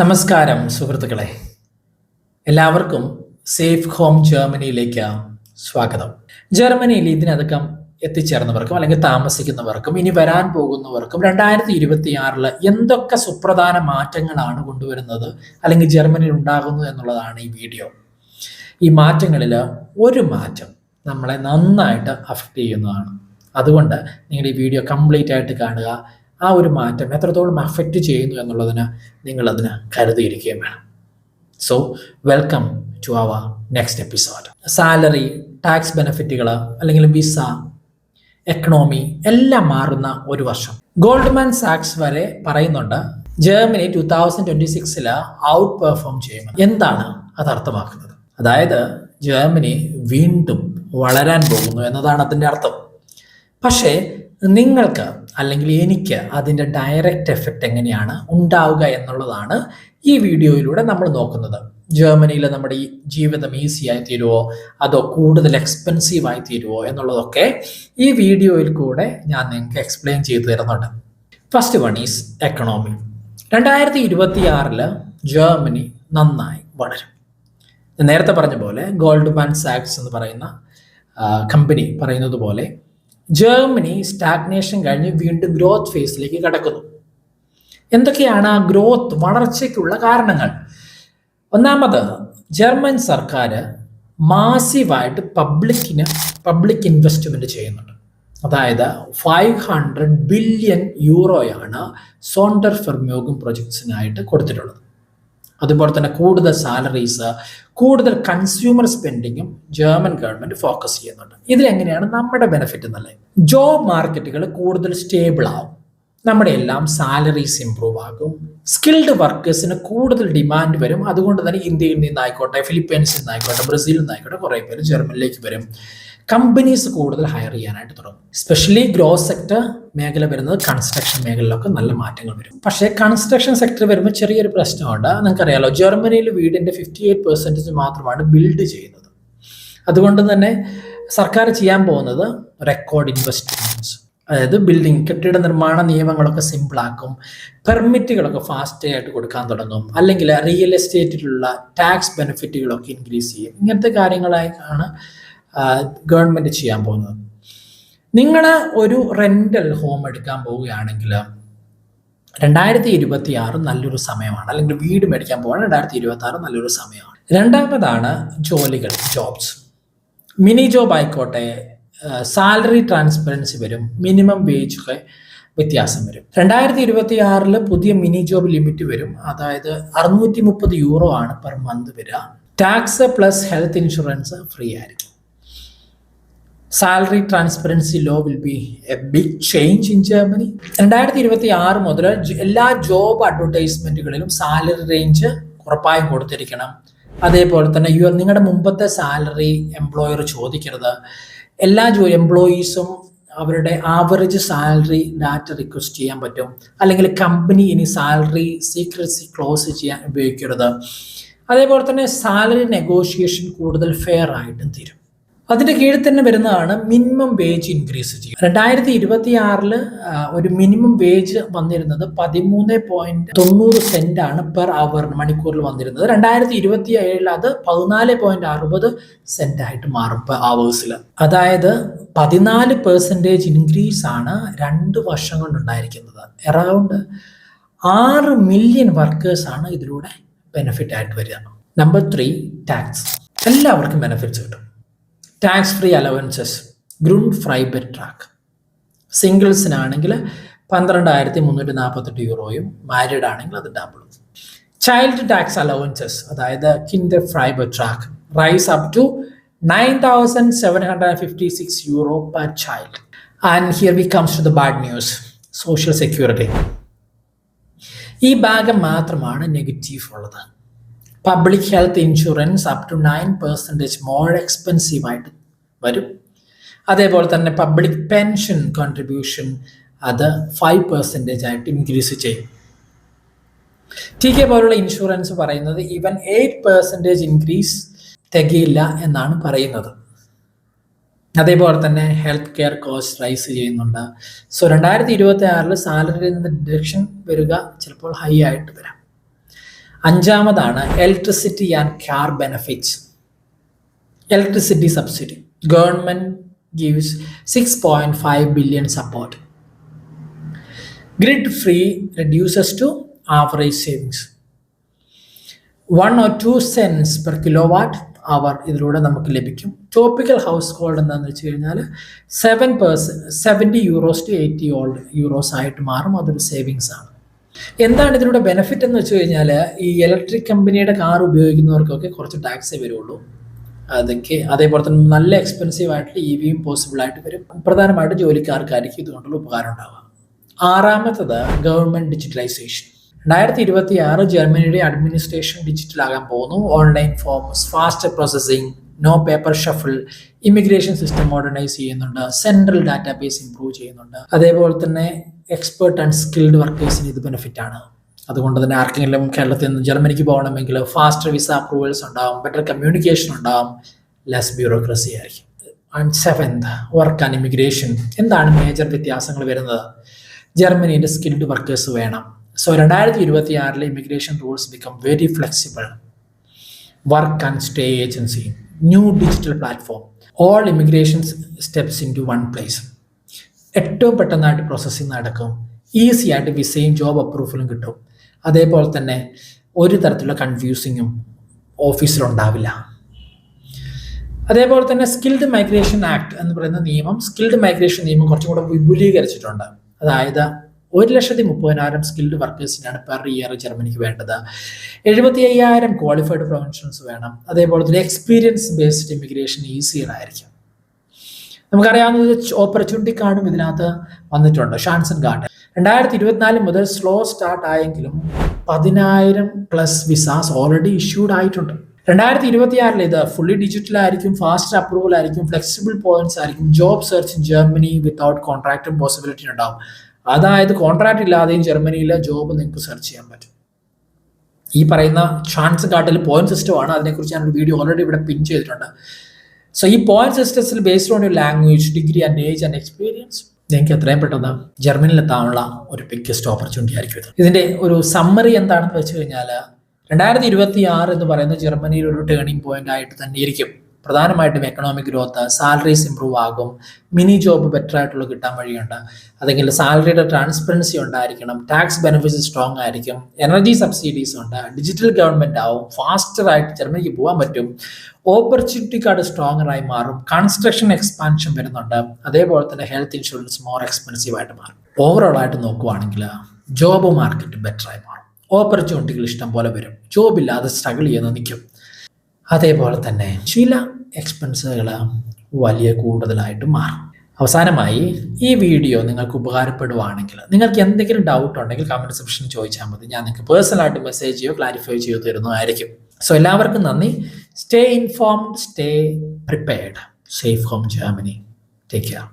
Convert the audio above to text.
നമസ്കാരം സുഹൃത്തുക്കളെ. എല്ലാവർക്കും സേഫ് ഹോം ജർമ്മനിയിലേക്ക് സ്വാഗതം. ജർമ്മനിയിൽ ഇതിനകം എത്തിച്ചേർന്നവർക്കും അല്ലെങ്കിൽ താമസിക്കുന്നവർക്കും ഇനി വരാൻ പോകുന്നവർക്കും രണ്ടായിരത്തി ഇരുപത്തി ആറിൽ എന്തൊക്കെ സുപ്രധാന മാറ്റങ്ങളാണ് കൊണ്ടുവരുന്നത് അല്ലെങ്കിൽ ജർമ്മനിയിൽ ഉണ്ടാകുന്നത് എന്നുള്ളതാണ് ഈ വീഡിയോ. ഈ മാറ്റങ്ങളിൽ ഒരു മാറ്റം നമ്മളെ നന്നായിട്ട് അഫക്റ്റ് ചെയ്യുന്നതാണ്. അതുകൊണ്ട് നിങ്ങൾ ഈ വീഡിയോ കംപ്ലീറ്റ് ആയിട്ട് കാണുക. ആ ഒരു മാറ്റം എത്രത്തോളം അഫക്റ്റ് ചെയ്യുന്നു എന്നുള്ളതിന് നിങ്ങളതിന് കരുതിയിരിക്കുകയും വേണം. So welcome to our next episode salary tax ബെനിഫിറ്റുകൾ അല്ലെങ്കിൽ വിസ എക്കണോമി എല്ലാം മാറുന്ന ഒരു വർഷം. ഗോൾഡ്മാൻ സാക്സ് വരെ പറയുന്നുണ്ട് ജർമ്മനി ടു തൗസൻഡ് ട്വന്റി സിക്സിൽ ഔട്ട് പെർഫോം ചെയ്യുമെന്ന് എന്താണ് അത് അർത്ഥമാക്കുന്നത്? അതായത് ജർമ്മനി വീണ്ടും വളരാൻ പോകുന്നു എന്നതാണ് അതിന്റെ അർത്ഥം. പക്ഷേ നിങ്ങൾക്ക് അല്ലെങ്കിൽ എനിക്ക് അതിന്റെ ഡയറക്റ്റ് എഫക്റ്റ് എങ്ങനെയാണ് ഉണ്ടാവുക എന്നുള്ളതാണ് ഈ വീഡിയോയിലൂടെ നമ്മൾ നോക്കുന്നത്. ജർമ്മനിയിൽ നമ്മുടെ ഈ ജീവിതം ഈസി ആയി തീരുമോ അതോ കൂടുതൽ എക്സ്പെൻസീവ് ആയി തീരുമോ എന്നുള്ളതൊക്കെ ഈ വീഡിയോയിൽ കൂടെ ഞാൻ നിങ്ങൾക്ക് എക്സ്പ്ലെയിൻ ചെയ്തു തരുന്നുണ്ട്. ഫസ്റ്റ് വൺ ഈസ് എക്കണോമി രണ്ടായിരത്തി ഇരുപത്തിയാറിൽ ജർമ്മനി നന്നായി വളരും. നേരത്തെ പറഞ്ഞ പോലെ ഗോൾഡ്മാൻ സാക്സ് എന്ന് പറയുന്ന കമ്പനി പറയുന്നത് പോലെ ജർമ്മനി സ്റ്റാഗ്നേഷൻ കഴിഞ്ഞ് വീണ്ടും ഗ്രോത്ത് ഫേസിലേക്ക് കടക്കുന്നു. എന്തൊക്കെയാണ് ആ ഗ്രോത്ത് വളർച്ചയ്ക്കുള്ള കാരണങ്ങൾ? ഒന്നാമത് ജർമ്മൻ സർക്കാർ മാസീവായിട്ട് പബ്ലിക്കിന് പബ്ലിക് ഇൻവെസ്റ്റ്മെന്റ് ചെയ്യുന്നുണ്ട്. അതായത് ഫൈവ് ഹൺഡ്രഡ് ബില്യൺ യൂറോയാണ് സോണ്ടർ ഫെർമ്യോഗം പ്രൊജക്ട്സിനായിട്ട് കൊടുത്തിട്ടുള്ളത്. അതുപോലെ തന്നെ കൂടുതൽ സാലറീസ് കൂടുതൽ കൺസ്യൂമർ സ്പെൻഡിങ്ങും ജർമ്മൻ ഗവൺമെന്റ് ഫോക്കസ് ചെയ്യുന്നുണ്ട്. ഇതിലെങ്ങനെയാണ് നമ്മുടെ ബെനിഫിറ്റ് എന്നല്ലേ ജോബ് മാർക്കറ്റുകൾ കൂടുതൽ സ്റ്റേബിൾ ആവും. നമ്മുടെ എല്ലാം സാലറീസ് ഇംപ്രൂവ് ആകും. സ്കിൽഡ് വർക്കേഴ്സിന് കൂടുതൽ ഡിമാൻഡ് വരും. അതുകൊണ്ട് തന്നെ ഇന്ത്യയിൽ നിന്നായിക്കോട്ടെ ഫിലിപ്പീൻസിൽ നിന്നായിക്കോട്ടെ ബ്രസീലിൽ നിന്നായിക്കോട്ടെ കുറേ പേര് ജർമ്മനിലേക്ക് വരും. കമ്പനീസ് കൂടുതൽ ഹയർ ചെയ്യാനായിട്ട് തുടങ്ങും. സ്പെഷ്യലി ഗ്രോസ് സെക്ടർ മേഖല വരുന്നത് കൺസ്ട്രക്ഷൻ മേഖലയിലൊക്കെ നല്ല മാറ്റങ്ങൾ വരും. പക്ഷേ കൺസ്ട്രക്ഷൻ സെക്ടർ വരുമ്പോൾ ചെറിയൊരു പ്രശ്നമുണ്ട്. നിങ്ങൾക്കറിയാലോ ജർമ്മനിയിൽ വീടിന്റെ ഫിഫ്റ്റി എയ്റ്റ് പെർസെന്റേജ് മാത്രമാണ് ബിൽഡ് ചെയ്യുന്നത്. അതുകൊണ്ട് തന്നെ സർക്കാർ ചെയ്യാൻ പോകുന്നത് റെക്കോർഡ് ഇൻവെസ്റ്റ്മെന്റ്സ് അതായത് ബിൽഡിംഗ് കെട്ടിട നിർമ്മാണ നിയമങ്ങളൊക്കെ സിമ്പിളാക്കും പെർമിറ്റുകളൊക്കെ ഫാസ്റ്റ് ആയിട്ട് കൊടുക്കാൻ തുടങ്ങും. അല്ലെങ്കിൽ റിയൽ എസ്റ്റേറ്റിലുള്ള ടാക്സ് ബെനിഫിറ്റുകളൊക്കെ ഇൻക്രീസ് ചെയ്യും. ഇങ്ങനത്തെ കാര്യങ്ങളായിട്ടാണ് ഗവൺമെന്റ് ചെയ്യാൻ പോകുന്നത്. നിങ്ങൾ ഒരു റെന്റൽ ഹോം എടുക്കാൻ പോവുകയാണെങ്കിൽ രണ്ടായിരത്തി ഇരുപത്തി ആറ് നല്ലൊരു സമയമാണ്. അല്ലെങ്കിൽ വീട് മേടിക്കാൻ പോവാണ് രണ്ടായിരത്തി ഇരുപത്തി ആറ് നല്ലൊരു സമയമാണ്. രണ്ടാമതാണ് ജോലികൾ ജോബ്സ് മിനി ജോബ് ആയിക്കോട്ടെ സാലറി ട്രാൻസ്പെറൻസി വരും മിനിമം വേജ് ഒക്കെ വ്യത്യാസം വരും. രണ്ടായിരത്തി ഇരുപത്തി ആറിൽ പുതിയ മിനി ജോബ് ലിമിറ്റ് വരും. അതായത് അറുന്നൂറ്റി മുപ്പത് യൂറോ ആണ് പെർ മന്ത് വരിക. Tax plus health insurance free ആയിരിക്കും. Salary transparency law will be a big change in Germany രണ്ടായിരത്തി ഇരുപത്തി ആറ് മുതൽ എല്ലാ ജോബ് അഡ്വർടൈസ്മെന്റുകളിലും സാലറി റേഞ്ച് ഉറപ്പായും കൊടുത്തിരിക്കണം. അതേപോലെ തന്നെ യു നിങ്ങളുടെ മുമ്പത്തെ സാലറി എംപ്ലോയർ ചോദിക്കരുത്. എല്ലാ ജോ എംപ്ലോയീസും അവരുടെ ആവറേജ് സാലറി ഡാറ്റ റിക്വസ്റ്റ് ചെയ്യാൻ പറ്റും. അല്ലെങ്കിൽ കമ്പനി ഇനി സാലറി സീക്രസി ക്ലോസ് ചെയ്യാൻ ഉപയോഗിക്കരുത്. അതേപോലെ തന്നെ സാലറി നെഗോഷിയേഷൻ കൂടുതൽ ഫെയർ ആയിട്ടും തീരും. അതിന്റെ കീഴിൽ തന്നെ വരുന്നതാണ് മിനിമം വേജ് ഇൻക്രീസ് ചെയ്യുക. രണ്ടായിരത്തി ഇരുപത്തി ആറിൽ ഒരു മിനിമം വേജ് വന്നിരുന്നത് പതിമൂന്ന് പോയിന്റ് തൊണ്ണൂറ് സെന്റ് ആണ് പെർ അവർ മണിക്കൂറിൽ വന്നിരുന്നത്. രണ്ടായിരത്തി ഇരുപത്തി ഏഴിൽ അത് പതിനാല് പോയിന്റ് അറുപത് സെന്റ് ആയിട്ട് മാറും പെർ അവേഴ്സിൽ അതായത് പതിനാല് പെർസെന്റേജ് ഇൻക്രീസ് ആണ് രണ്ട് വർഷം കൊണ്ടുണ്ടായിരിക്കുന്നത് അറൗണ്ട് ആറ് മില്യൺ വർക്കേഴ്സ് ആണ് ഇതിലൂടെ ബെനിഫിറ്റ് ആയിട്ട് വരിക. നമ്പർ ത്രീ ടാക്സ് എല്ലാവർക്കും ബെനിഫിറ്റ്സ് കിട്ടും. ടാക്സ് ഫ്രീ അലവൻസസ് ഗ്രൂണ്ട് ഫ്രൈബർ ട്രാക്ക് സിംഗിൾസിനാണെങ്കിൽ പന്ത്രണ്ടായിരത്തി മുന്നൂറ്റി നാൽപ്പത്തെട്ട് യൂറോയും മാരീഡ് ആണെങ്കിൽ അത് ഡബിളും ചൈൽഡ് ടാക്സ് അലവൻസസ് അതായത് കിൻഡർ ഫ്രൈബർ track rise up to nine thousand seven hundred fifty six euro per child and here we comes to the bad news social security ഈ ഭാഗം മാത്രമാണ് നെഗറ്റീവ് ഉള്ളത്. Public health insurance up to nine percentage more expensive ആയിട്ട് വരും. അതേപോലെ തന്നെ public pension contribution അത് five percentage ആയിട്ട് ഇൻക്രീസ് ചെയ്യും. ടി കെ പോലുള്ള ഇൻഷുറൻസ് പറയുന്നത് ഈവൻ എയ്റ്റ് പെർസെന്റേജ് ഇൻക്രീസ് തികയില്ല എന്നാണ് പറയുന്നത്. അതേപോലെ തന്നെ ഹെൽത്ത് കെയർ കോസ്റ്റ് റൈസ് ചെയ്യുന്നുണ്ട്. സോ രണ്ടായിരത്തി ഇരുപത്തി ആറിൽ സാലറിയിൽ നിന്ന് ഡിഡക്ഷൻ വരിക ചിലപ്പോൾ ഹൈ ആയിട്ട് വരാം. അഞ്ചാമതാണ് electricity and car benefits electricity subsidy government gives six point five billion support grid free reduces to average savings one or two cents per kilowatt hour ഇതിലൂടെ നമുക്ക് ലഭിക്കും. ടോപ്പിക്കൽ ഹൗസ് ഹോൾഡ് എന്താണെന്ന് വെച്ച് കഴിഞ്ഞാൽ seven person seventy euros to eighty euros ആയിട്ട് മാറും. അതൊരു savings ആണ്. എന്താണ് ഇതിലൂടെ ബെനിഫിറ്റ് എന്ന് വെച്ച് കഴിഞ്ഞാൽ ഈ ഇലക്ട്രിക് കമ്പനിയുടെ കാർ ഉപയോഗിക്കുന്നവർക്കൊക്കെ കുറച്ച് ടാക്സേ വരുള്ളൂ. അതൊക്കെ അതേപോലെ തന്നെ നല്ല എക്സ്പെൻസീവ് ആയിട്ട് ഇ വിയും പോസിബിൾ ആയിട്ട് വരും. പ്രധാനമായിട്ട് ജോലിക്കാർക്കായിരിക്കും ഇതുകൊണ്ടുള്ള ഉപകാരം ഉണ്ടാവുക. ആറാമത്തത് ഗവൺമെന്റ് ഡിജിറ്റലൈസേഷൻ രണ്ടായിരത്തി ഇരുപത്തി ആറ് ജർമ്മനിയുടെ അഡ്മിനിസ്ട്രേഷൻ ഡിജിറ്റൽ ആകാൻ പോകുന്നു. Online forms fast processing no paper shuffle immigration system modernise ചെയ്യുന്നുണ്ട് സെൻട്രൽ ഡാറ്റാബേസ് ഇംപ്രൂവ് ചെയ്യുന്നുണ്ട്. അതേപോലെ തന്നെ എക്സ്പേർട്ട് ആൻഡ് സ്കിൽഡ് വർക്കേഴ്സിന് ഇത് ബെനിഫിറ്റ് ആണ്. അതുകൊണ്ട് തന്നെ ആർക്കെങ്കിലും കേരളത്തിൽ നിന്ന് ജർമ്മനിക്ക് പോകണമെങ്കിൽ ഫാസ്റ്റർ വിസ അപ്രൂവൽസ് ഉണ്ടാവും ബെറ്റർ കമ്മ്യൂണിക്കേഷൻ ഉണ്ടാവും ലെസ് ബ്യൂറോക്രസി ആയിരിക്കും. And seventh work and immigration എന്താണ് മേജർ വ്യത്യാസങ്ങൾ വരുന്നത്? ജർമ്മനിയുടെ സ്കിൽഡ് വർക്കേഴ്സ് വേണം. സോ രണ്ടായിരത്തി ഇരുപത്തി ആറിലെ immigration rules become very flexible work and stay agency new digital platform all immigration steps into one place ഏറ്റവും പെട്ടെന്നായിട്ട് പ്രോസസ്സിങ് നടക്കും. ഈസി ആയിട്ട് വിസയും ജോബ് അപ്രൂവലും കിട്ടും. അതേപോലെ തന്നെ ഒരു തരത്തിലുള്ള കൺഫ്യൂസിങ്ങും ഓഫീസിലുണ്ടാവില്ല അതേപോലെ തന്നെ സ്കിൽഡ് മൈഗ്രേഷൻ ആക്ട് എന്ന് പറയുന്ന നിയമം സ്കിൽഡ് മൈഗ്രേഷൻ നിയമം കുറച്ചും കൂടെ വിപുലീകരിച്ചിട്ടുണ്ട്. അതായത് ഒരു ലക്ഷത്തി മുപ്പതിനായിരം സ്കിൽഡ് വർക്കേഴ്സിനാണ് പെർ ഇയർ ജർമ്മനിക്ക് വേണ്ടത്. എഴുപത്തി അയ്യായിരം ക്വാളിഫൈഡ് പ്രൊഫഷണൽസ് വേണം. അതേപോലെ തന്നെ എക്സ്പീരിയൻസ് ബേസ്ഡ് ഇമിഗ്രേഷൻ ഈസിയർ ആയിരിക്കും. നമുക്കറിയാവുന്ന ഓപ്പർച്യൂണിറ്റി കാർഡും ഇതിനകത്ത് വന്നിട്ടുണ്ട്. ഷാൻസൺ കാർഡ് രണ്ടായിരത്തി ഇരുപത്തിനാല് മുതൽ സ്ലോ സ്റ്റാർട്ട് ആയെങ്കിലും പതിനായിരം പ്ലസ് വിസാസ് ഓൾറെഡി ഇഷ്യൂഡ് ആയിട്ടുണ്ട്. രണ്ടായിരത്തി ഇരുപത്തി ആറിൽ ഇത് ഫുള്ളി ഡിജിറ്റൽ ആയിരിക്കും ഫാസ്റ്റ് അപ്രൂവൽ ആയിരിക്കും ഫ്ലെക്സിബിൾ പോയിന്റ്സ് ആയിരിക്കും job search in Germany without കോൺട്രാക്റ്റും possibility ഉണ്ടാവും അതായത് കോൺട്രാക്ട് ഇല്ലാതെയും ജർമ്മനിയിലെ ജോബ് നിങ്ങൾക്ക് സെർച്ച് ചെയ്യാൻ പറ്റും. ഈ പറയുന്ന ചാൻസ് കാർഡിൽ പോയിന്റ് സിസ്റ്റം ആണ്. അതിനെക്കുറിച്ച് ഞാൻ ഒരു വീഡിയോ ഓൾറെഡി ഇവിടെ പിൻ ചെയ്തിട്ടുണ്ട്. സോ ഈ പോയിന്റ് സിസ്റ്റത്തിൽ based on you language degree and age and experience നിങ്ങൾക്ക് എത്രയും പെട്ടെന്ന് ജർമ്മനിയിൽ എത്താനുള്ള ഒരു ബിഗ്ഗസ്റ്റ് ഓപ്പർച്യൂണിറ്റി ആയിരിക്കും ഇത്. ഇതിന്റെ ഒരു സമ്മറി എന്താണെന്ന് വെച്ച് കഴിഞ്ഞാൽ രണ്ടായിരത്തി ഇരുപത്തി ആറ് എന്ന് പറയുന്ന ജർമ്മനിയിൽ ഒരു ടേണിംഗ് പോയിന്റ് ആയിട്ട് തന്നെ ഇരിക്കും പ്രധാനമായിട്ടും എക്കണോമിക് ഗ്രോത്ത് സാലറീസ് ഇമ്പ്രൂവ് ആകും മിനി ജോബ് ബെറ്റർ ആയിട്ടുള്ള കിട്ടാൻ വഴിയുണ്ട്. അല്ലെങ്കിൽ സാലറിയുടെ ട്രാൻസ്പെറൻസി ഉണ്ടായിരിക്കണം ടാക്സ് ബെനിഫിറ്റ്സ് സ്ട്രോങ് ആയിരിക്കും എനർജി സബ്സിഡീസ് ഉണ്ട് ഡിജിറ്റൽ ഗവൺമെന്റ് ആവും ഫാസ്റ്റർ ആയിട്ട് ജർമ്മനിക്ക് പോകാൻ പറ്റും ഓപ്പർച്യൂണിറ്റി കാർഡ് സ്ട്രോങ്ങർ ആയി മാറും കൺസ്ട്രക്ഷൻ എക്സ്പാൻഷൻ വരുന്നുണ്ട് അതേപോലെ തന്നെ ഹെൽത്ത് ഇൻഷുറൻസ് മോർ എക്സ്പെൻസീവ് ആയിട്ട് മാറും. ഓവറോൾ ആയിട്ട് നോക്കുവാണെങ്കിൽ ജോബ് മാർക്കറ്റ് ബെറ്റർ ആയി മാറും. ഓപ്പർച്യൂണിറ്റികൾ ഇഷ്ടം പോലെ വരും. ജോബ് ഇല്ലാതെ സ്ട്രഗിൾ ചെയ്യുന്ന നിൽക്കും. അതേപോലെ തന്നെ ചില എക്സ്പെൻസുകൾ വലിയ കൂടുതലായിട്ട് മാറും. അവസാനമായി ഈ വീഡിയോ നിങ്ങൾക്ക് ഉപകാരപ്പെടുവാണെങ്കിൽ നിങ്ങൾക്ക് എന്തെങ്കിലും ഡൗട്ട് ഉണ്ടെങ്കിൽ കമന്റ് സെക്ഷനിൽ ചോദിച്ചാൽ മതി. ഞാൻ നിങ്ങൾക്ക് പേഴ്സണലായിട്ട് മെസ്സേജ് ചെയ്യോ ക്ലാരിഫൈ ചെയ്യോ തരുന്നതായിരിക്കും. സോ എല്ലാവർക്കും നന്ദി. Stay informed stay prepared safe home Germany take care